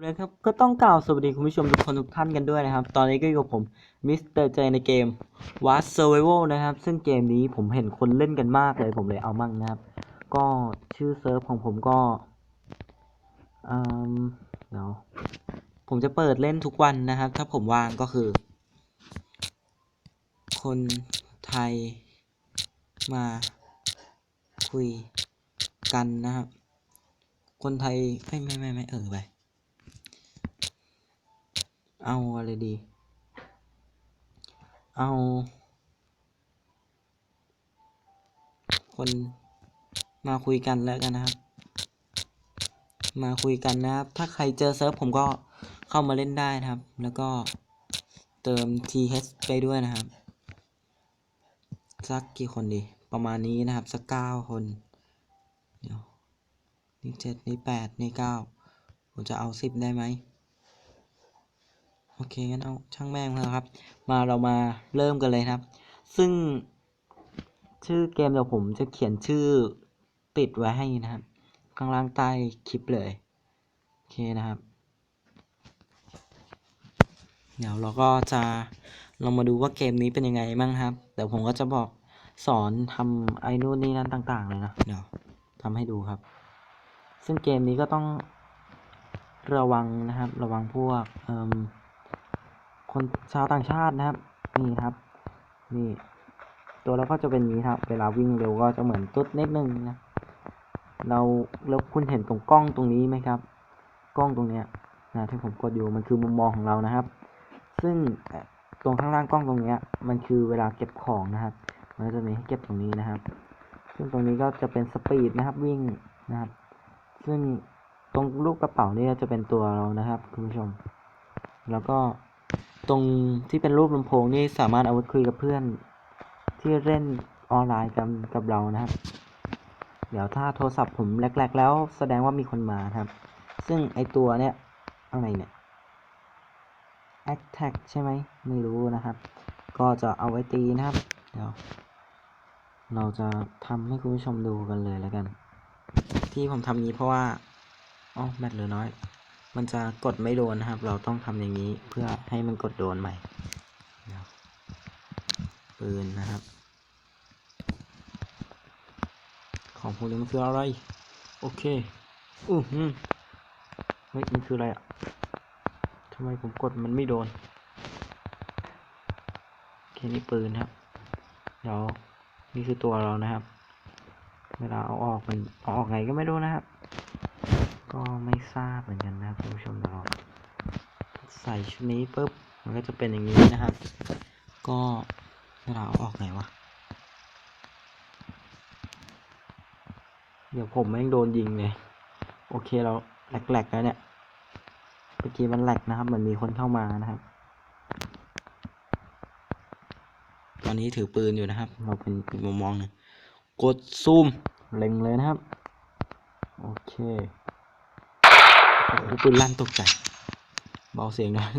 เลยครับก็ต้องกล่าวสวัสดีคุณผู้ชมทุกคนทุกท่านกันด้วยนะครับ ตอนนี้ก็อยู่กับผมมิสเตอร์เจในเกม w a r Survival นะครับ ซึ่งเกมนี้ผมเห็นคนเล่นกันมากเลยผมเลยเอามั่งนะครับ ก็ชื่อเซิร์ฟของผมก็อืมเดี๋ยวผมจะเปิดเล่นทุกวันนะครับ ถ้าผมว่างก็คือ คนไทยมาคุยกันนะครับ คนไทยไม่ไม่ไม่ไม่เออไป เอาอะไรดี เอา คนมาคุยกันแล้วกันนะครับ มาคุยกันนะครับ ถ้าใครเจอเซิร์ฟผมก็เข้ามาเล่นได้นะครับ แล้วก็เติม th ไปด้วยนะครับ สักกี่คนดี ประมาณนี้นะครับ สักเก้าคน เดี๋ยวนี่เจ็ดนี่แปดนี่เก้าผมจะเอาสิบได้ไหม โอเคงั้นเอาช่างแม่งแล้วครับ มาเรามาเริ่มกันเลยครับ ซึ่ง ชื่อเกมเดี๋ยวผมจะเขียนชื่อติดไว้ให้นะครับข้างล่างใต้คลิปเลย โอเคนะครับ เดี๋ยวเราก็จะลองมาดูว่าเกมนี้เป็นยังไงบ้างครับ เดี๋ยวผมก็จะบอกสอนทำไอ้นู่นนี่นั่นต่างๆเลยนะ เดี๋ยวทำให้ดูครับ ซึ่งเกมนี้ก็ต้องระวังนะครับ ระวังพวกเอ่ม คนชาวต่างชาตินะครับ นี่ครับนี่ตัวเราก็จะเป็นนี้ครับ เวลาวิ่งเร็วก็จะเหมือนตุ๊ดนิดนึงนะ เราแล้วคุณเห็นตรงกล้องตรงนี้ไหมครับ กล้องตรงเนี้ยนะที่ผมกดอยู่มันคือมุมมองของเรานะครับ ซึ่งตรงข้างล่างกล้องตรงเนี้ย มันคือเวลาเก็บของนะครับ มันจะมีให้เก็บตรงนี้นะครับ ซึ่งตรงนี้ก็จะเป็นสปีดนะครับวิ่งนะครับ ซึ่งตรงลูกกระเป๋านี่จะเป็นตัวเรานะครับคุณผู้ชม แล้วก็ ตรงที่เป็นรูปลำโพงนี่สามารถเอาไว้คุยกับเพื่อน ที่เล่นออนไลน์กันกับเรานะครับ เดี๋ยวถ้าโทรศัพท์ผมแรกๆ แล้วแสดงว่ามีคนมาครับ ซึ่งไอตัวเนี้ยอะไรเนี่ย attack ใช่ไหมไม่รู้นะครับ ก็จะเอาไว้ตีนะครับ เดี๋ยว เราจะทำให้คุณผู้ชมดูกันเลยแล้วกัน ที่ผมทำนี้เพราะว่าอ๋อแบตเหลือน้อย มันจะกดไม่โดนนะครับ เราต้องทำอย่างนี้เพื่อให้มันกดโดนใหม่ปืนนะครับ ของพวกนี้มันคืออะไร โอเคอือหือเฮ้ยมันคืออะไรอะทำไมผมกดมันไม่โดนโอเคนี่ปืนครับ เดี๋ยวนี่คือตัวเรานะครับ เวลาเอาออกมันเอาออกไงก็ไม่รู้นะครับ ก็ไม่ทราบเหมือนกันนะครับคุณผู้ชมเดี๋ยวเราใส่ชุดนี้ปุ๊บมันก็จะเป็นอย่างนี้นะครับ ก็เวลาเอาออกไงวะเดี๋ยวผมแม่งโดนยิงเลย โอเคเราแหลกๆแล้วเนี่ยเมื่อกี้มันแหลกนะครับเหมือนมีคนเข้ามานะครับ ตอนนี้ถือปืนอยู่นะครับ เราเป็นอีกมุมมองหนึ่งกดซูมเล็งเลยนะครับ โอเคโอ้โห ปืนลั่นตกใจ เบาเสียงหน่อย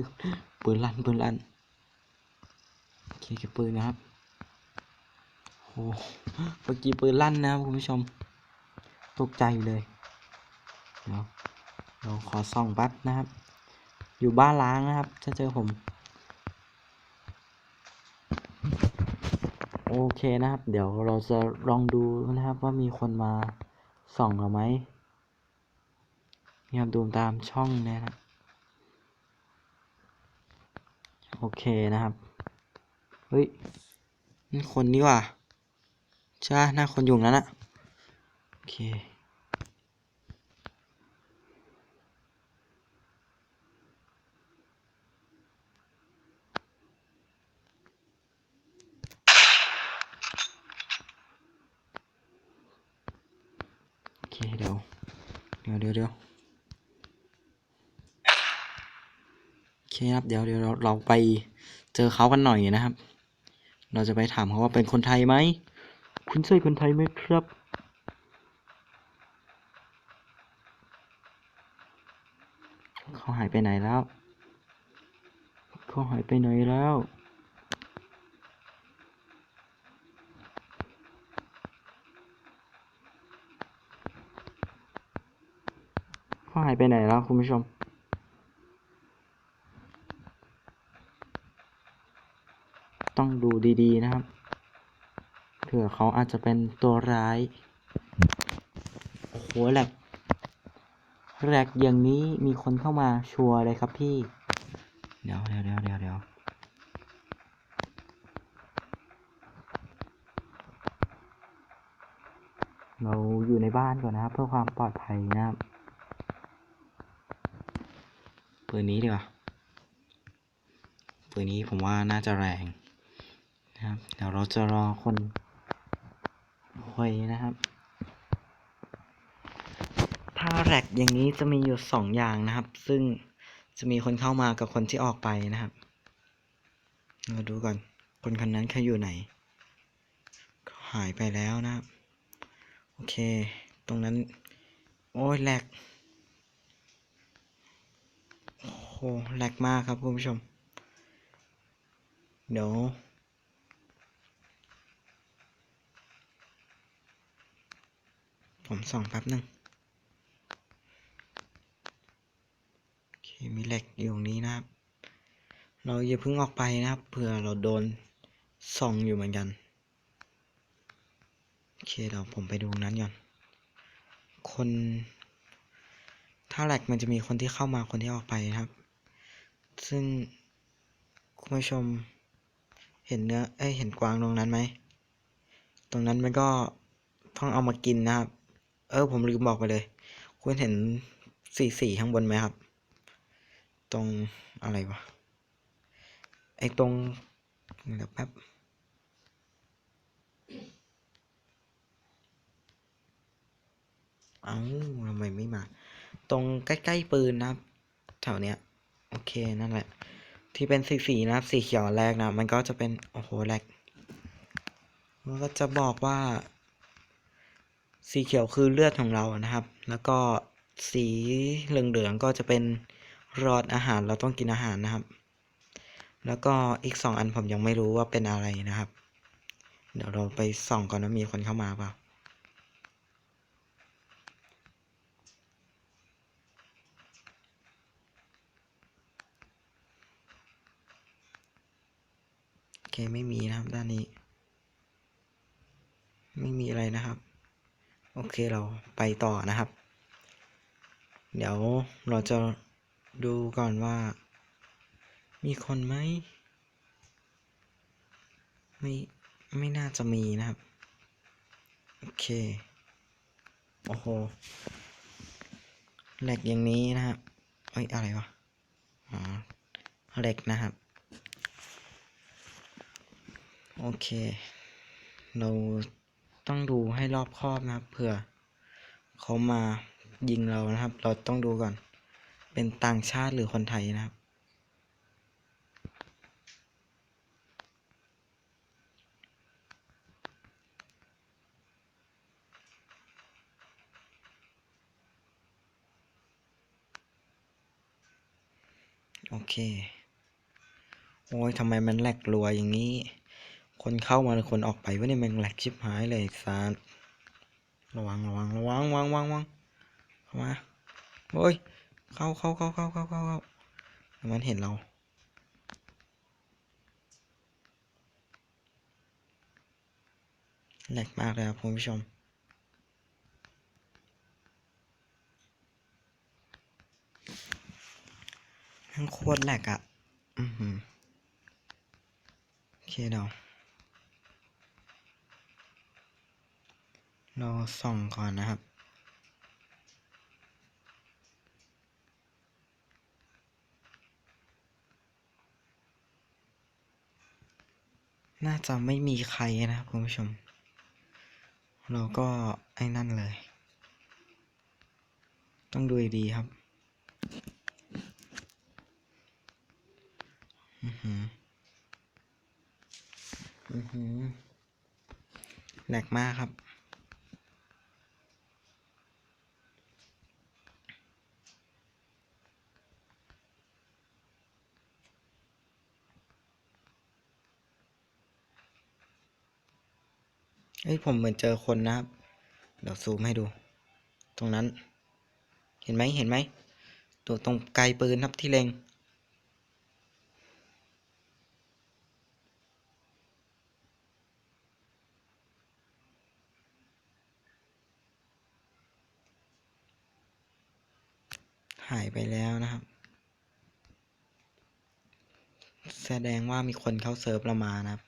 ปืนลั่นปืนลั่นโอเคเก็บปืนนะครับโอ้โหเมื่อกี้ปืนลั่นนะครับคุณผู้ชม ตกใจเลยเดี๋ยวเราขอส่องแป๊บนะครับ อยู่บ้านล้างนะครับ ถ้าเจอผม โอเคนะครับ เดี๋ยวเราจะลองดูนะครับว่ามีคนมาส่องเราไหม นี่ครับดูตามช่องนะครับ โอเคนะครับ เฮ้ยนี่คนนี่ว่ะใช่หน้าคนอยู่ตรงนั้นอะโอเคโอเคเดี๋ยวเดี๋ยวเดี๋ยวเดี๋ยวโอ เคครับเดี๋ยวเดี๋ยวเราเราไปเจอเขากันหน่อยนะครับ เราจะไปถามเขาว่าเป็นคนไทยไหมคุณใช่คนไทยไหมครับเขาหายไปไหนแล้วเขาหายไปไหนแล้วเขาหายไปไหนแล้วคุณผู้ชม ต้องดูดีๆนะครับ เผื่อเขาอาจจะเป็นตัวร้ายโหแหลกแหลกอย่างนี้มีคนเข้ามาชัวร์เลยครับพี่ เดี๋ยวเดี๋ยวเดี๋ยวเดี๋ยวเดี๋ยวเราอยู่ในบ้านก่อนนะครับ เพื่อความปลอดภัยนะครับปืนนี้ดีกว่าปืนนี้ผมว่าน่าจะแรง นะครับเดี๋ยวเราจะรอคนคุยนะครับ ถ้าแรกอย่างนี้จะมีอยู่สองอย่างนะครับ ซึ่งจะมีคนเข้ามากับคนที่ออกไปนะครับเราดูก่อน คนคนนั้นเขาอยู่ไหนเขาหายไปแล้วนะครับ โอเค ตรงนั้น โอ้ยแหลกโอ้โหแหลกมากครับคุณผู้ชม เดี๋ยว ผมส่องแป๊บหนึ่งโอเคมีเหล็กอยู่ตรงนี้นะครับ เราอย่าเพิ่งออกไปนะครับเผื่อเราโดนส่องอยู่เหมือนกันโอเคเดี๋ยวผมไปดูนั้นก่อนคน ถ้าแหลกมันจะมีคนที่เข้ามาคนที่ออกไปนะครับ ซึ่งคุณผู้ชมเห็นเนื้อเอ้ยเห็นกวางตรงนั้นไหม ตรงนั้นมันก็ต้องเอามากินนะครับ เออผมลืมบอกไปเลย คุณเห็นสีสีข้างบนไหมครับ ตรงอะไรวะ ไอ้ตรงเดี๋ยวแป๊บเอ้าทำไมไม่มา ตรงใกล้ๆปืนนะครับ แถวเนี้ย โอเคนั่นแหละ ที่เป็นสีสีนะครับ สีเขียวแรกนะ มันก็จะเป็น โอ้โหแรกมันก็จะบอกว่า สีเขียวคือเลือดของเรานะครับ แล้วก็สีเหลืองๆก็จะเป็นรอดอาหารเราต้องกินอาหารนะครับ แล้วก็อีกสองอันผมยังไม่รู้ว่าเป็นอะไรนะครับ เดี๋ยวเราไปส่องก่อนว่ามีคนเข้ามาเปล่าโอเคไม่มีนะครับด้านนี้ ไม่มีอะไรนะครับ โอเคเราไปต่อนะครับ เดี๋ยวเราจะดูก่อนว่า มีคนไหมไม่ไม่น่าจะมีนะครับ โอเค โอ้โหเหล็กอย่างนี้นะครับเอ้ยอะไรวะอ๋อเหล็กนะครับ โอเค เรา ต้องดูให้รอบคอบนะครับเผื่อเขามายิงเรานะครับ เราต้องดูก่อน เป็นต่างชาติหรือคนไทยนะครับ โอเค โอ้ยทำไมมันแหลกรัวอย่างนี้ คนเข้ามาหรือคนออกไปวะเนี่ยมันแหลกชิบหายเลยซานระวังระวังระวังระวังระวังระวังเข้ามาโอ้ยเข้าเข้าเข้าเข้าเข้าเข้าเข้ามันเห็นเราแหลกมากเลยครับคุณผู้ชมทั้งโคตรแหลกอะ่ะ อือหือโอเคเดี๋ยว เราส่องก่อนนะครับ น่าจะไม่มีใครนะครับคุณผู้ชม เราก็ไอ้นั่นเลย ต้องดูดีครับอือหืออือหือแหลกมากครับ เฮ้ยผมเหมือนเจอคนนะครับ เดี๋ยวซูมให้ดู ตรงนั้น เห็นไหมเห็นไหมตัวตรงไกลปืนครับที่เล็ง หายไปแล้วนะครับ แสดงว่ามีคนเข้าเซิร์ฟเรามานะครับ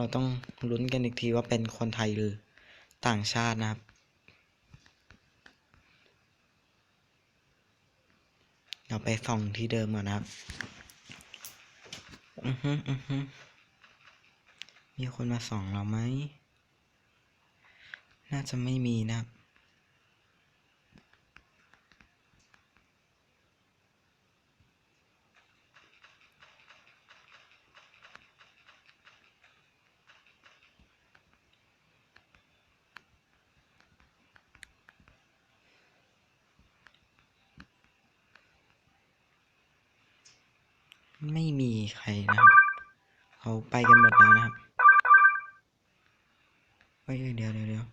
เราต้องลุ้นกันอีกทีว่าเป็นคนไทยหรือต่างชาตินะครับ เราไปส่องที่เดิมก่อนนะครับ อือฮึอือฮึมีคนมาส่องเราไหม น่าจะไม่มีนะครับ ไม่มีใครนะครับเขาไปกันหมดแล้วนะครับเฮ้ยเฮ้ยเดี๋ยวเดี๋ยวเดี๋ยว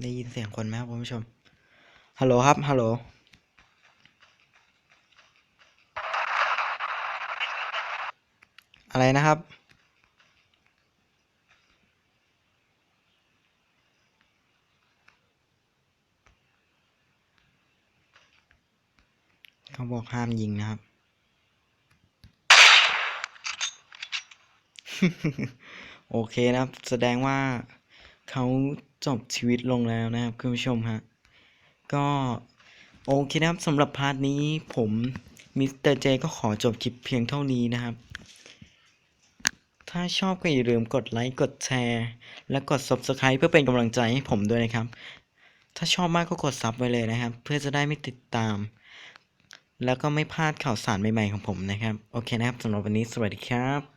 ได้ยินเสียงคนไหมครับคุณผู้ชม ฮัลโหลครับ ฮัลโหล อะไรนะครับ เขาบอกห้ามยิงนะครับ โอเคนะครับ แสดงว่าเขาจบชีวิตลงแล้วนะครับคุณผู้ชมฮะ ก็โอเคนะครับสำหรับพาร์ทนี้ผมมิสเตอร์เจก็ขอจบคลิปเพียงเท่านี้นะครับ ถ้าชอบก็อย่าลืมกดไลค์ กดแชร์ และกด Subscribe เพื่อเป็นกำลังใจให้ผมด้วยนะครับ ถ้าชอบมากก็กดซับไว้เลยนะครับ เพื่อจะได้ไม่ติดตาม แล้วก็ไม่พลาดข่าวสารใหม่ๆของผมนะครับ โอเคนะครับสำหรับวันนี้สวัสดีครับ